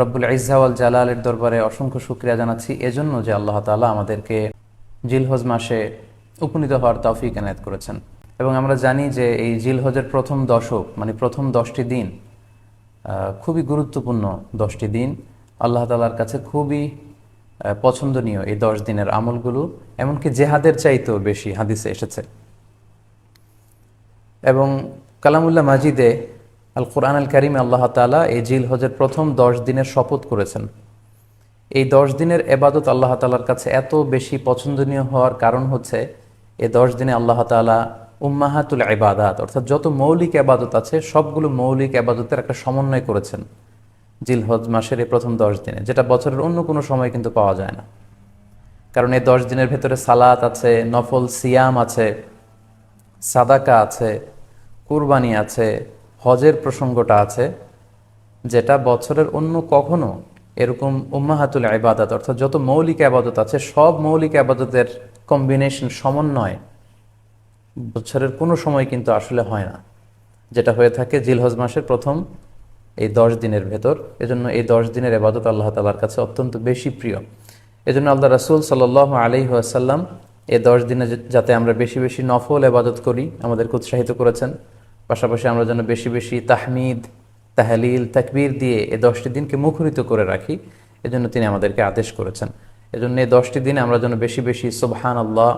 রব্বুল ইজাওয়াল জালালের দরবারে অসংখ্য শুক্রিয়া জানাচ্ছি। এজন্য যে আল্লাহ তাআলা আমাদেরকে জিলহজ মাসে উপনীত হওয়ার তৌফিক এনায়েত করেছেন। এবং আমরা জানি যে এই জিলহজের প্রথম দশক মানে প্রথম দশটি দিন খুবই গুরুত্বপূর্ণ দশটি দিন। আল্লাহ তালার কাছে খুবই পছন্দনীয় এই দশ দিনের আমলগুলো, এমনকি জেহাদের চাইতেও বেশি হাদিসে এসেছে। এবং কালামুল্লাহ মাজিদে আল কোরআন আল কারিমে আল্লাহ তালা এই জিল হজের প্রথম দশ দিনের শপথ করেছেন। এই দশ দিনের এবাদত আল্লাহ তালার কাছে এত বেশি পছন্দনীয় হওয়ার কারণ হচ্ছে এই দশ দিনে আল্লাহ তালা উম্মাহাতুল এবাদাত অর্থাৎ যত মৌলিক এবাদত আছে, সবগুলো মৌলিক এবাদতের একটা সমন্বয় করেছেন জিল হজ মাসের এই প্রথম দশ দিনে, যেটা বছরের অন্য কোনো সময় কিন্তু পাওয়া যায় না। কারণ এই দশ দিনের ভেতরে সালাত আছে, নফল সিয়াম আছে, সাদাকা আছে, কুরবানি আছে হজের প্রসঙ্গটা আছে, যেটা বছরের অন্য কখনো এরকম উম্মাহাতুল আবাদত অর্থাৎ যত মৌলিক আবাদত আছে, সব মৌলিক আবাদতের কম্বিনেশন সমন্বয় বছরের কোনো সময় কিন্তু আসলে হয় না। যেটা হয়ে থাকে জিলহজ মাসের প্রথম, এই দশ দিনের ভেতর। এজন্য এই দশ দিনের এবাদত আল্লাহ তালার কাছে অত্যন্ত বেশি প্রিয়। এজন্য আল্লাহ রাসুল সাল আলি আসাল্লাম এই দশ দিনে যাতে আমরা বেশি বেশি নফল এবাদত করি, আমাদেরকে উৎসাহিত করেছেন। পাশাপাশি আমরা যেন বেশি বেশি তাহমিদ, তাহলিল, তাকবীর দিয়ে এই দশটি দিনকে মুখরিত করে রাখি, এজন্য তিনি আমাদেরকে আদেশ করেছেন। এজন্য এই দশটি দিনে আমরা যেন বেশি বেশি সুবহান আল্লাহ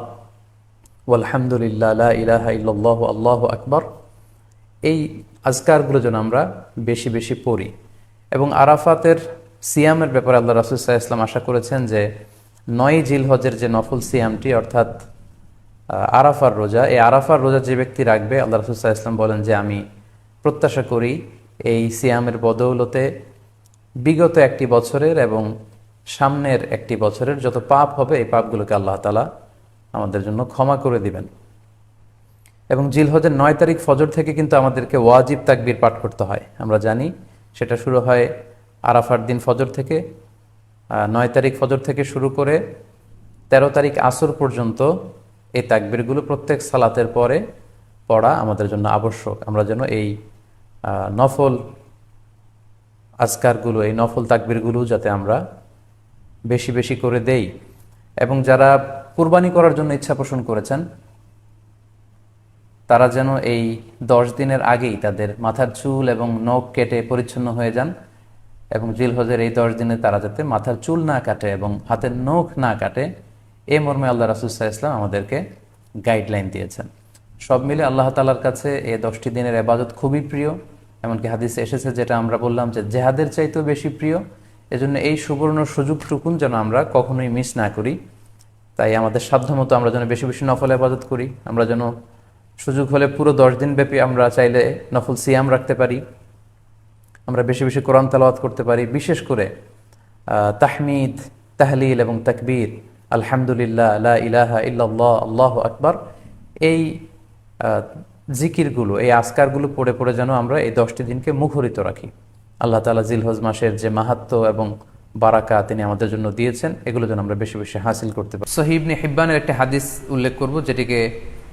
আলহামদুলিল্লাহ ইলাহা ইল্লাল্লাহু, আল্লাহু আকবার, এই আজকারগুলো যেন আমরা বেশি বেশি পড়ি। এবং আরাফাতের সিয়ামের ব্যাপারে আল্লাহ রাসুল সাহা ইসলাম আশা করেছেন যে নয় জিল হজের যে নফল সিয়ামটি, অর্থাৎ আরাফার রোজা। এই আরাফার রোজা যে ব্যক্তি রাখবে, আল্লাহ রাসুল সাহা ইসলাম বলেন যে, আমি প্রত্যাশা করি এই সিয়ামের বদৌলতে বিগত একটি বছরের এবং সামনের একটি বছরের যত পাপ হবে, এই পাপগুলোকে আল্লাহ তালা আমাদের জন্য ক্ষমা করে দিবেন। এবং জিলহজের নয় তারিখ ফজর থেকে কিন্তু আমাদেরকে ওয়াজিব তাকবীর পাঠ করতে হয়। আমরা জানি সেটা শুরু হয় আরাফার দিন ফজর থেকে নয় তারিখ ফজর থেকে শুরু করে ১৩ তারিখ আসর পর্যন্ত এই তাকবীরগুলো প্রত্যেক সালাতের পরে পড়া আমাদের জন্য আবশ্যক। আমরা যেন এই নফল আজকারগুলো, এই নফল তাকবীরগুলো যাতে আমরা বেশি বেশি করে দেই। এবং যারা কুরবানি করার জন্য ইচ্ছা পোষণ করেছেন, তারা যেন এই দশ দিনের আগেই তাদের মাথার চুল এবং নখ কেটে পরিচ্ছন্ন হয়ে যান এবং জিলহজের এই দশ দিনে তারা যাতে মাথার চুল না কাটে এবং হাতের নখ না কাটে এ মর্মে আল্লাহ রাসুসাহ ইসলাম আমাদেরকে গাইডলাইন দিয়েছেন। সব মিলে আল্লাহ তালার কাছে এ দশটি দিনের এবাদত খুবই প্রিয়। এমনকি হাদিসে এসেছে যেটা আমরা বললাম যে জেহাদের চাইতেও বেশি প্রিয়। এজন্য এই সুবর্ণ সুযোগটুকুন যেন আমরা কখনোই মিস না করি। তাই আমাদের সাধ্যমতো আমরা যেন বেশি বেশি নফল আবাদত করি। আমরা যেন সুযোগ হলে পুরো দশ দিন ব্যাপী আমরা চাইলে নফল সিয়াম রাখতে পারি। আমরা বেশি বেশি কোরআন তালাওয়াত করতে পারি। বিশেষ করে তাহমিদ, তাহলিল এবং তাকবীর আলহামদুলিল্লাহ, লা ইলাহা ইল্লাল্লাহ, আল্লাহ আকবার। এই জিকিরগুলো, এই আসকারগুলো পড়ে পড়ে যেন আমরা এই দশটি দিনকে মুখরিত রাখি। আল্লাহ তালা জিলহজ মাসের যে মাহাত্ম এবং বারাকা তিনি আমাদের জন্য দিয়েছেন, এগুলো যেন আমরা বেশি বেশি হাসিল করতে পারি। সহিবনে হিব্বানের একটি হাদিস উল্লেখ করব, যেটিকে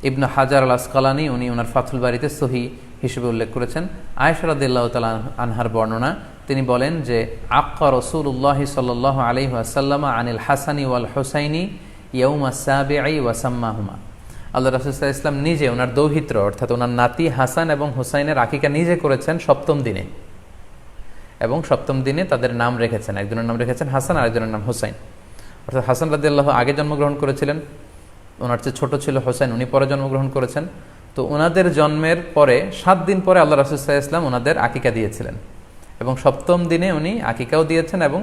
ইবনু হাজার আল আসকালানি উনি ওনার ফাথুল বাড়িতে সহি হিসেবে উল্লেখ করেছেন। আয়সরাদিল্লাহ তালা আনহার বর্ণনা তিনি বলেন যে, আক্কা রসুল্লাহ সাল্লাহ আলহি আসাল্লামা আনিল হাসানি ওয়াল হোসাইনি ইয়ৌমা সাবে ওয়াসাম্মাহুমা। আল্লাহ রাসুল্লাহ ইসলাম নিজে ওনার দৌহিত্র, অর্থাৎ ওনার নাতি হাসান এবং হুসাইনের আকিকা নিজে করেছেন সপ্তম দিনে। এবং সপ্তম দিনে তাদের নাম রেখেছেন। একজনের নাম রেখেছেন হাসান আর একজনের নাম হুসাইন। অর্থাৎ হাসান রাদিয়াল্লাহ আগে জন্মগ্রহণ করেছিলেন। ওনার চেয়ে ছোট ছিল হোসেন উনি পরে জন্মগ্রহণ করেছেন। তো ওনাদের জন্মের পরে, সাত দিন পরে আল্লাহ রাসুসাহ ইসলাম ওনাদের আকিকা দিয়েছিলেন। এবং সপ্তম দিনে উনি আকিকাও দিয়েছেন এবং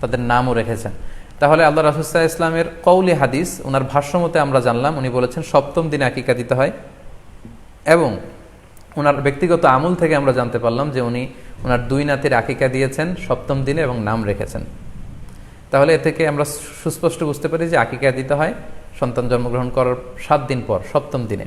তাদের নামও রেখেছেন। তাহলে আল্লাহ রাসুসাহ ইসলামের কৌলি হাদিস ওনার ভাষ্যমতে আমরা জানলাম, উনি বলেছেন সপ্তম দিনে আকিকা দিতে হয় এবং ওনার ব্যক্তিগত আমল থেকে আমরা জানতে পারলাম যে উনি ওনার দুই নাতির আকিকা দিয়েছেন, সপ্তম দিনে এবং নাম রেখেছেন। তাহলে এ থেকে আমরা সুস্পষ্ট বুঝতে পারি যে আকিকা দিতে হয়, সন্তান জন্মগ্রহণ করার সাত দিন পর, সপ্তম দিনে।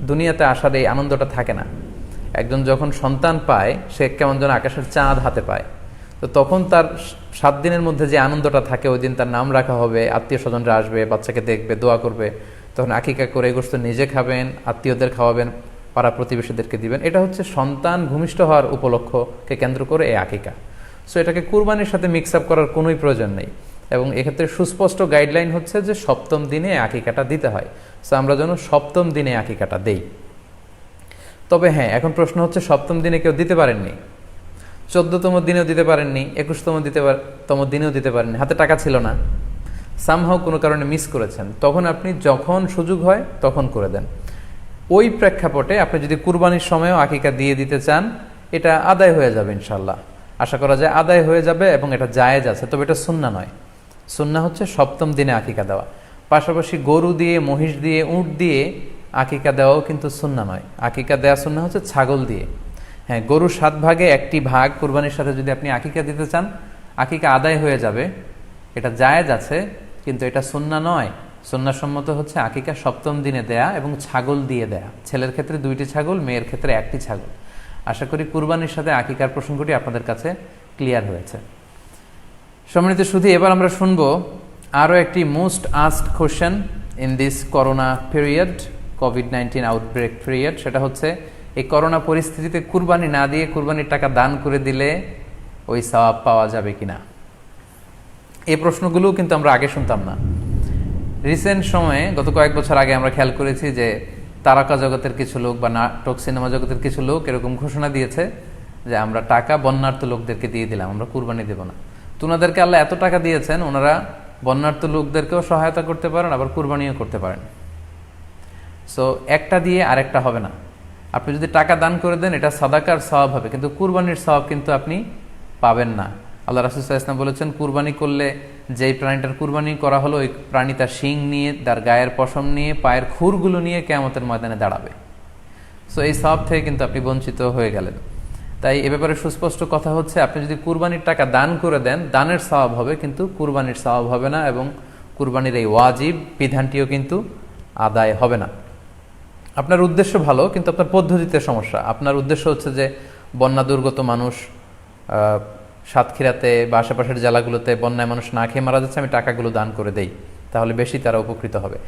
দুনিয়াতে আসার এই আনন্দটা থাকে না। একজন যখন সন্তান পায়, সে কেমন যেন আকাশের চাঁদ হাতে পায়। তো তখন তার সাত দিনের মধ্যে যে আনন্দটা থাকে, ওই দিন তার নাম রাখা হবে আত্মীয় স্বজনরা আসবে, বাচ্চাকে দেখবে, দোয়া করবে। তখন আকিকা করে গোস্ত নিজে খাবেন, আত্মীয়দের খাওয়াবেন, পাড়া প্রতিবেশীদেরকে দিবেন। এটা হচ্ছে সন্তান ভূমিষ্ঠ হওয়ার উপলক্ষকে কেন্দ্র করে এই আকিকা। সো এটাকে কুরবানির সাথে মিক্স আপ করার কোনোই প্রয়োজন নেই। এবং এক্ষেত্রে সুস্পষ্ট গাইডলাইন হচ্ছে যে সপ্তম দিনে আকিকাটা দিতে হয়। সো আমরা যেন সপ্তম দিনে আকিকাটা দেই। তবে হ্যাঁ এখন প্রশ্ন হচ্ছে, সপ্তম দিনে কেউ দিতে পারেননি? চোদ্দতম দিনেও দিতে পারেননি, একুশতম দিতে তম দিনেও দিতে পারেননি, হাতে টাকা ছিল না। সামহাও কোনো কারণে মিস করেছেন। তখন আপনি যখন সুযোগ হয়, তখন করে দেন। ওই প্রেক্ষাপটে আপনি যদি কুরবানির সময়ও আকিকা দিয়ে দিতে চান, এটা আদায় হয়ে যাবে ইনশাল্লাহ আশা করা যায় আদায় হয়ে যাবে এবং এটা জায়েজ আছে, তবে এটা সুন্না নয়। সুন্না হচ্ছে সপ্তম দিনে আকিকা দেওয়া। পাশাপাশি গরু দিয়ে, মহিষ দিয়ে, উঁট দিয়ে আকিকা দেওয়াও কিন্তু সুন্না নয়। আকিকা দেওয়া সুন্না হচ্ছে ছাগল দিয়ে। হ্যাঁ গরুর সাত ভাগে, একটি ভাগ, কোরবানির সাথে যদি আপনি আকিকা দিতে চান, আকিকা আদায় হয়ে যাবে। এটা জায়েজ আছে, কিন্তু এটা সুন্না নয়। সন্ন্যাসম্মত হচ্ছে আকিকা সপ্তম দিনে দেয়া এবং ছাগল দিয়ে দেয়া। ছেলের ক্ষেত্রে দুইটি ছাগল, মেয়ের ক্ষেত্রে একটি ছাগল। আশা করি কুরবানির সাথে আকিকার প্রসঙ্গটি আপনাদের কাছে ক্লিয়ার হয়েছে। সম্মানিত শুধু এবার আমরা শুনব আরও একটি most asked question in this corona period COVID nineteen outbreak period সেটা হচ্ছে, এই করোনা পরিস্থিতিতে কুরবানি না দিয়ে কুরবানির টাকা দান করে দিলে ওই সওয়াব পাওয়া যাবে কিনা? এই প্রশ্নগুলোও কিন্তু আমরা আগে শুনতাম না। রিসেন্ট সময়ে, গত কয়েক বছর আগে আমরা খেয়াল করেছি যে তারকা জগতের কিছু লোক বা নাটক সিনেমা জগতের কিছু লোক এরকম ঘোষণা দিয়েছে যে আমরা টাকা বন্যার্থ লোকদেরকে দিয়ে দিলাম, আমরা কুরবানি দেব না। তো ওনাদেরকে আল্লাহ এত টাকা দিয়েছেন, ওনারা বন্যার্থ লোকদেরকেও সহায়তা করতে পারেন, আবার কুরবানিও করতে পারেন। সো একটা দিয়ে আরেকটা হবে না। আপনি যদি টাকা দান করে দেন, এটা সাদাকার স্বভাব হবে, কিন্তু কুরবানির স্বভাব কিন্তু আপনি পাবেন না। আল্লাহ রাসুসাহ ইসলাম বলেছেন, কুরবানি করলে যেই প্রাণীটার কুরবানি করা হলো, ওই প্রাণী তার শিং নিয়ে, তার গায়ের পশম নিয়ে, পায়ের খুরগুলো নিয়ে কেমতের ময়দানে দাঁড়াবে। সো এই সব থেকে কিন্তু আপনি বঞ্চিত হয়ে গেলেন। তাই এ ব্যাপারে সুস্পষ্ট কথা হচ্ছে, আপনি যদি কুরবানির টাকা দান করে দেন, দানের স্বভাব হবে, কিন্তু কুরবানির স্বভাব হবে না এবং কুরবানির এই ওয়াজিব বিধানটিও কিন্তু আদায় হবে না। আপনার উদ্দেশ্য ভালো, কিন্তু আপনার পদ্ধতিতে সমস্যা। আপনার উদ্দেশ্য হচ্ছে যে বন্যা দুর্গত মানুষ সাতক্ষীরাতে বা আশেপাশের জেলাগুলোতে বন্যায় মানুষ না খেয়ে মারা যাচ্ছে, আমি টাকাগুলো দান করে দেই। তাহলে বেশি তারা উপকৃত হবে।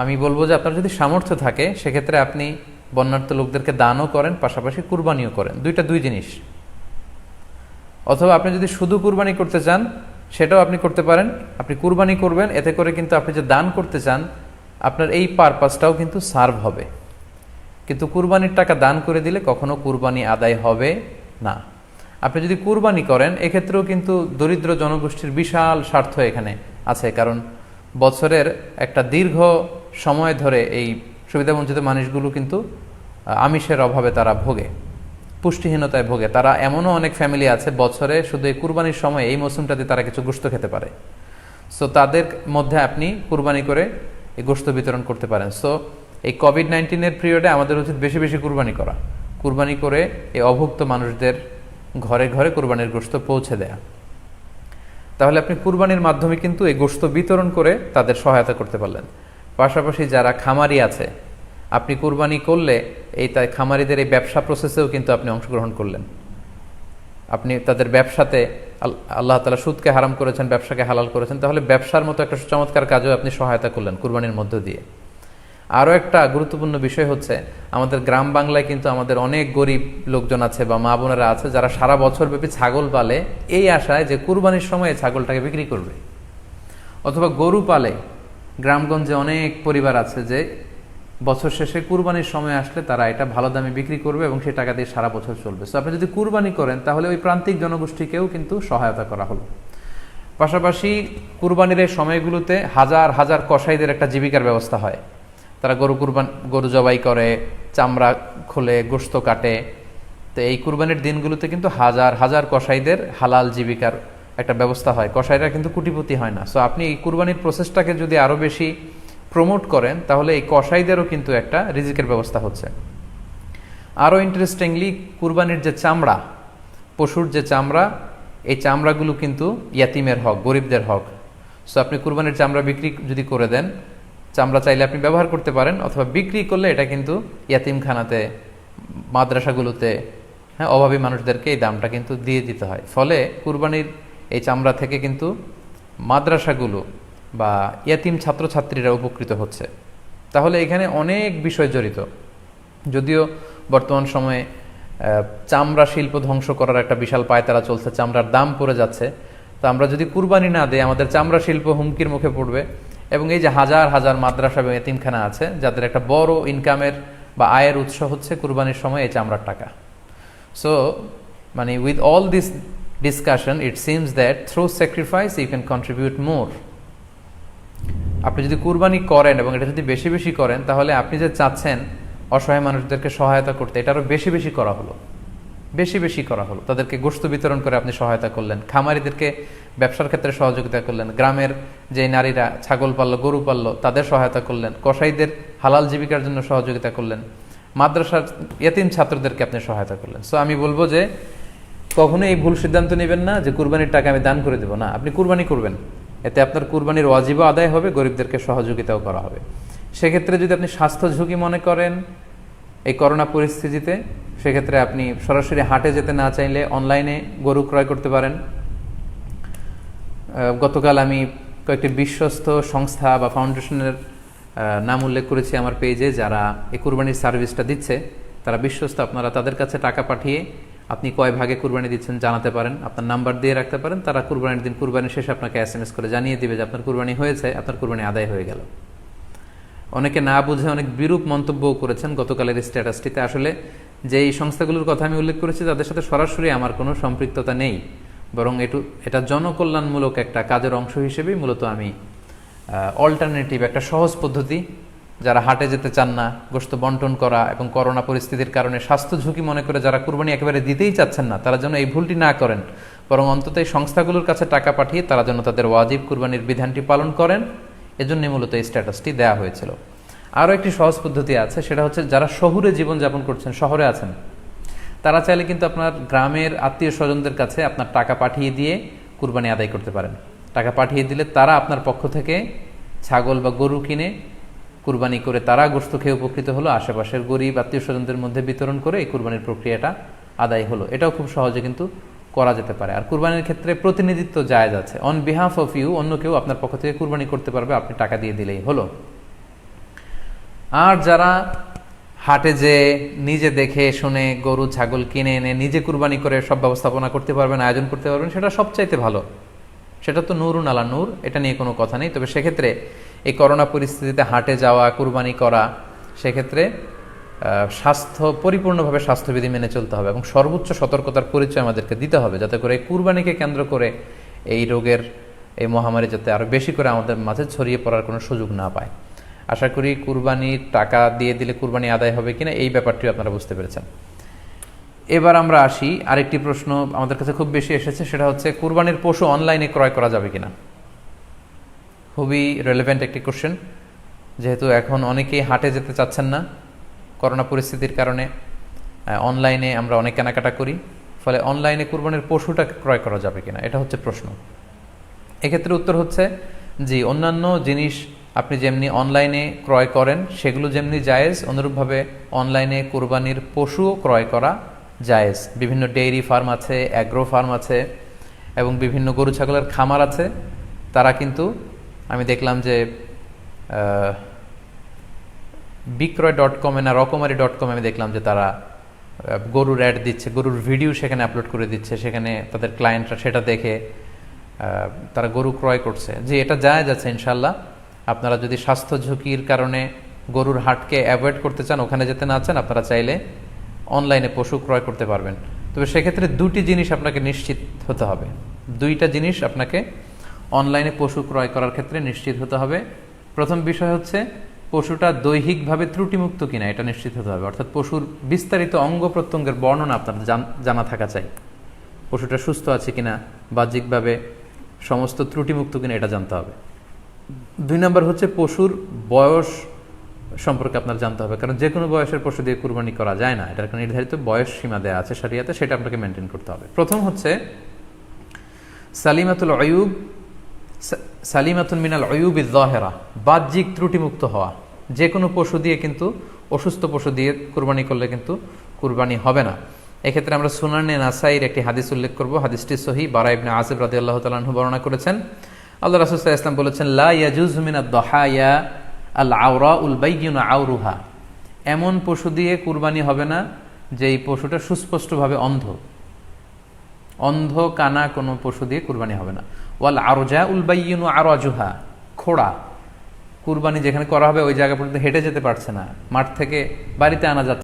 আমি বলব যে আপনার যদি সামর্থ্য থাকে, সেক্ষেত্রে আপনি বন্যার্থ লোকদেরকে দানও করেন, পাশাপাশি কুরবানিও করেন। দুইটা দুই জিনিস। অথবা আপনি যদি শুধু কুরবানি করতে চান, সেটাও আপনি করতে পারেন। আপনি কুরবানি করবেন, এতে করে কিন্তু আপনি যে দান করতে চান, আপনার এই পারপাসটাও কিন্তু সার্ভ হবে। কিন্তু কুরবানির টাকা দান করে দিলে কখনো কুরবানি আদায় হবে না। আপনি যদি কুরবানি করেন, এক্ষেত্রেও কিন্তু দরিদ্র জনগোষ্ঠীর বিশাল স্বার্থ এখানে আছে। কারণ বছরের একটা দীর্ঘ সময় ধরে এই সুবিধাবঞ্চিত মানুষগুলো কিন্তু আমিষের অভাবে তারা ভোগে, পুষ্টিহীনতায় ভোগে। তারা এমনও অনেক ফ্যামিলি আছে, বছরে শুধু এই কুরবানির সময় এই মৌসুমটাতে তারা কিছু গোস্ত খেতে পারে। সো তাদের মধ্যে আপনি কুরবানি করে এই গোস্ত বিতরণ করতে পারেন। সো এই কোভিড নাইন্টিনের পিরিয়ডে আমাদের উচিত বেশি বেশি কুরবানি করা। কুরবানি করে এই অভুক্ত মানুষদের ঘরে ঘরে কুরবানির গোস্ত পৌঁছে দেয়া। তাহলে আপনি কুরবানির মাধ্যমে কিন্তু এই গোস্ত বিতরণ করে তাদের সহায়তা করতে পারলেন। পাশাপাশি যারা খামারি আছে, আপনি কুরবানি করলে এই তাই খামারিদের এই ব্যবসা প্রসেসেও কিন্তু আপনি অংশগ্রহণ করলেন। আপনি তাদের ব্যবসাতে আল্লাহ তালা সুদকে হারাম করেছেন, ব্যবসাকে হালাল করেছেন, তাহলে ব্যবসার মতো একটা চমৎকার কাজেও আপনি সহায়তা করলেন কুরবানির মধ্য দিয়ে। আরও একটা গুরুত্বপূর্ণ বিষয় হচ্ছে, আমাদের গ্রাম বাংলায় কিন্তু আমাদের অনেক গরিব লোকজন আছে বা মা বোনেরা আছে, যারা সারা বছর ব্যাপী ছাগল পালে, এই আশায় যে কুরবানির সময়ে ছাগলটাকে বিক্রি করবে। অথবা গরু পালে গ্রামগঞ্জে অনেক পরিবার আছে যে বছর শেষে কুরবানির সময় আসলে তারা এটা ভালো দামে বিক্রি করবে এবং সেই টাকা দিয়ে সারা বছর চলবে। সো আপনি যদি কুরবানি করেন, তাহলে ওই প্রান্তিক জনগোষ্ঠীকেও কিন্তু সহায়তা করা হলো। পাশাপাশি কুরবানির এই সময়গুলোতে হাজার হাজার কসাইদের একটা জীবিকার ব্যবস্থা হয়। তারা গরু কুরবান, গরু জবাই করে, চামড়া খুলে, গোস্ত কাটে। তো এই কুরবানির দিনগুলোতে কিন্তু হাজার হাজার কসাইদের হালাল জীবিকার একটা ব্যবস্থা হয়। কসাইরা কিন্তু কুটিপতি হয় না। সো আপনি এই কুরবানির প্রসেসটাকে যদি আরও বেশি প্রমোট করেন, তাহলে এই কসাইদেরও কিন্তু একটা রিজিকের ব্যবস্থা হচ্ছে। আরও ইন্টারেস্টিংলি কুরবানির যে চামড়া, পশুর যে চামড়া, এই চামড়াগুলো কিন্তু ইয়াতিমের হক, গরিবদের হক। সো আপনি কুরবানির চামড়া বিক্রি যদি করে দেন, চামড়া চাইলে আপনি ব্যবহার করতে পারেন, অথবা বিক্রি করলে এটা কিন্তু ইয়াতিমখানাতে, মাদ্রাসাগুলোতে হ্যাঁ অভাবী মানুষদেরকে এই দামটা কিন্তু দিয়ে দিতে হয়। ফলে কুরবানির এই চামড়া থেকে কিন্তু মাদ্রাসাগুলো বা ইয়াতিম ছাত্রছাত্রীরা উপকৃত হচ্ছে। তাহলে এখানে অনেক বিষয় জড়িত। যদিও বর্তমান সময়ে চামড়া শিল্প ধ্বংস করার একটা বিশাল পায়তারা চলছে, চামড়ার দাম পড়ে যাচ্ছে। তো আমরা যদি কুরবানি না দিই, আমাদের চামড়া শিল্প হুমকির মুখে পড়বে। এবং এই যে হাজার হাজার মাদ্রাসা এবং এতিমখানা আছে, যাদের একটা বড় ইনকামের বা আয়ের উৎস হচ্ছে কুরবানির সময় এই চামড়ার টাকা। সো মানে with all this discussion it seems that through sacrifice you can contribute more আপনি যদি কুরবানি করেন এবং এটা যদি বেশি বেশি করেন, তাহলে আপনি যে চাচ্ছেন অসহায় মানুষদেরকে সহায়তা করতে, এটা আরও বেশি বেশি করা হলো। বেশি বেশি করা হলো। তাদেরকে গোস্ত বিতরণ করে আপনি সহায়তা করলেন, খামারিদেরকে ব্যবসার ক্ষেত্রে সহযোগিতা করলেন, গ্রামের যে নারীরা, ছাগল পাললো, গরু পাললো, তাদের সহায়তা করলেন, কসাইদের হালাল জীবিকার জন্য সহযোগিতা করলেন, মাদ্রাসার এতিম ছাত্রদেরকে আপনি সহায়তা করলেন। সো আমি বলব যে কখনো এই ভুল সিদ্ধান্ত নেবেন না যে কুরবানির টাকা আমি দান করে দেবো। না, আপনি কুরবানি করবেন। এতে আপনার কুরবানির ওয়াজিবও আদায় হবে, গরিবদেরকে সহযোগিতাও করা হবে। সেক্ষেত্রে যদি আপনি স্বাস্থ্য ঝুঁকি মনে করেন এই করোনা পরিস্থিতিতে, সেক্ষেত্রে আপনি সরাসরি হাটে যেতে না চাইলে অনলাইনে গরু ক্রয় করতে পারেন। গতকাল আমি কয়েকটি বিশ্বস্ত সংস্থা বা ফাউন্ডেশনের নাম উল্লেখ করেছি আমার পেজে, যারা এই কুরবানির সার্ভিসটা দিচ্ছে, তারা বিশ্বস্ত। আপনারা তাদের কাছে টাকা পাঠিয়ে আপনি কয় ভাগে কুরবানি দিচ্ছেন জানাতে পারেন, আপনার নাম্বার দিয়ে রাখতে পারেন, তারা কুরবানির দিন কুরবানি শেষে আপনাকে এস এম এস করে জানিয়ে দিবে যে আপনার কুরবানি হয়েছে, আপনার কুরবানি আদায় হয়ে গেল। অনেকে না বুঝে অনেক বিরূপ মন্তব্যও করেছেন গতকালের স্ট্যাটাসটিতে। আসলে যে এই সংস্থাগুলোর কথা আমি উল্লেখ করেছি, তাদের সাথে সরাসরি আমার কোনো সম্পৃক্ততা নেই। বরং এটু, এটা জনকল্যাণমূলক একটা কাজের অংশ হিসেবেই মূলত আমি অল্টারনেটিভ একটা সহজ পদ্ধতি যারা হাটে যেতে চান না গোস্ত বন্টন করা এবং করোনা পরিস্থিতির কারণে স্বাস্থ্য ঝুঁকি মনে করে যারা কুরবানি একেবারে দিতেই চাচ্ছেন না, তারা যেন এই ভুলটি না করেন। বরং অন্তত এই সংস্থাগুলোর কাছে টাকা পাঠিয়ে তারা যেন তাদের ওয়াজিব কুরবানির বিধানটি পালন করেন। এজন্য মূলত এই স্ট্যাটাসটি দেওয়া হয়েছিল। আরও একটি সহজ পদ্ধতি আছে, সেটা হচ্ছে যারা শহুরে জীবনযাপন করছেন, শহরে আছেন, তারা চাইলে কিন্তু আপনার গ্রামের আত্মীয় স্বজনদের কাছে আপনার টাকা পাঠিয়ে দিয়ে কুরবানি আদায় করতে পারেন। টাকা পাঠিয়ে দিলে তারা আপনার পক্ষ থেকে ছাগল বা গরু কিনে কুরবানি করে তারা গোস্ত খেয়ে উপকৃত হলো, আশেপাশের গরিব আত্মীয় স্বজনদের মধ্যে বিতরণ করে এই কুরবানির প্রক্রিয়াটা আদায় হলো। এটাও খুব সহজে কিন্তু করা যেতে পারে। আর কুরবানির ক্ষেত্রে প্রতিনিধিত্ব জায়েজ আছে। অন বিহাফ অফ ইউ অন্য কেউ আপনার পক্ষ থেকে কুরবানি করতে পারবে, আপনি টাকা দিয়ে দিলেই হলো। আর যারা হাটে যে নিজে দেখে, শুনে, গরু, ছাগল কিনে এনে নিজে কুরবানি করে সব ব্যবস্থাপনা করতে পারবেন, আয়োজন করতে পারবেন, সেটা সবচাইতে ভালো। সেটা তো নূরুন আলা নূর, এটা নিয়ে কোনো কথা নেই। তবে সেক্ষেত্রে এই করোনা পরিস্থিতিতে হাটে যাওয়া, কুরবানি করা, সেক্ষেত্রে স্বাস্থ্য, পরিপূর্ণভাবে স্বাস্থ্যবিধি মেনে চলতে হবে এবং সর্বোচ্চ সতর্কতার পরিচয় আমাদেরকে দিতে হবে যাতে করে এই কুরবানিকে কেন্দ্র করে এই রোগের এই মহামারী যাতে আরও বেশি করে আমাদের মাঝে ছড়িয়ে পড়ার কোনো সুযোগ না পায়। আশা করি কুরবানির টাকা দিয়ে দিলে কুরবানি আদায় হবে কিনা এই ব্যাপারটিও আপনারা বুঝতে পেরেছেন। এবার আমরা আসি, আরেকটি প্রশ্ন আমাদের কাছে খুব বেশি এসেছে, সেটা হচ্ছে, কুরবানির পশু অনলাইনে ক্রয় করা যাবে কিনা? খুবই রেলেভেন্ট একটি কোশ্চেন যেহেতু এখন অনেকেই হাটে যেতে চাচ্ছেন না করোনা পরিস্থিতির কারণে অনলাইনে আমরা অনেক কেনাকাটা করি, ফলে অনলাইনে কুরবানির পশুটা ক্রয় করা যাবে কিনা, এটা হচ্ছে প্রশ্ন। এক্ষেত্রে উত্তর হচ্ছে, জি, অন্যান্য জিনিস আপনি যেমনি অনলাইনে ক্রয় করেন, সেগুলো যেমনি জায়েজ, অনুরূপভাবে অনলাইনে কুরবানির পশুও ক্রয় করা জায়েজ। বিভিন্ন ডেইরি ফার্ম আছে অ্যাগ্রো ফার্ম আছে, এবং বিভিন্ন গরু, ছাগলের খামার আছে, তারা কিন্তু আমি দেখলাম যে বিক্রয় ডট কমে না রকমারি ডট কমে আমি দেখলাম যে তারা গরুর অ্যাড দিচ্ছে, গরুর ভিডিও সেখানে আপলোড করে দিচ্ছে, সেখানে তাদের ক্লায়েন্টরা সেটা দেখে তারা গরু ক্রয় করছে। যে এটা যায় যাচ্ছে ইনশাল্লাহ আপনারা যদি স্বাস্থ্য ঝুঁকির কারণে গরুর হাটকে অ্যাভয়েড করতে চান, ওখানে যেতে না চান, আপনারা চাইলে অনলাইনে পশু ক্রয় করতে পারবেন। তবে সেক্ষেত্রে দুটি জিনিস আপনাকে নিশ্চিত হতে হবে। দুইটা জিনিস আপনাকে অনলাইনে পশু ক্রয় করার ক্ষেত্রে নিশ্চিত হতে হবে। প্রথম বিষয় হচ্ছে, পশুটা দৈহিকভাবে ত্রুটিমুক্ত কিনা এটা নিশ্চিত হতে হবে। অর্থাৎ পশুর বিস্তারিত অঙ্গ প্রত্যঙ্গের বর্ণনা আপনার জানা থাকা চাই। পশুটা সুস্থ আছে কিনা, বাহ্যিকভাবে সমস্ত ত্রুটিমুক্ত কিনা এটা জানতে হবে। দুই নম্বর হচ্ছে, পশুর বয়স সম্পর্কে আপনার জানতে হবে। কারণ যে কোনো বয়সের পশু দিয়ে কুরবানি করা যায় না। এটার একটা নির্ধারিত বয়স সীমা দেওয়া আছে, সারিয়াতে, সেটা আপনাকে মেনটেন করতে হবে। প্রথম হচ্ছে, সালিমাতুল অয়ুব সা- সালিমাতুল মিনাল অয়ুব জহেরা বাহ্যিক ত্রুটিমুক্ত হওয়া। যে কোনো পশু দিয়ে কিন্তু, অসুস্থ পশু দিয়ে কুরবানি করলে কিন্তু কুরবানি হবে না। এক্ষেত্রে আমরা সুনানে নাসাইর একটি হাদিস উল্লেখ করব। হাদিসটি সহি, বারা ইবনে রাদি আল্লাহ তালাহু বর্ণনা করেছেন। আল্লাহ রাসুল্লাহ ইসলাম বলেছেন, লা ইয়াজুজ মিনাদ দহায়া আল আওরা উল বাইয়ুনা আউরুহা এমন পশু দিয়ে কুরবানি হবে না যে এই পশুটা সুস্পষ্টভাবে অন্ধ। অন্ধ কানা কোনো পশু দিয়ে কুরবানি হবে না। ওয়াল আরজা উলবাইন আরও আরজুহা, খোড়া। কুরবানি যেখানে করা হবে ওই জায়গা পর্যন্ত হেঁটে যেতে পারছে না। মাঠ থেকে বাড়িতে আনা যাচ্ছে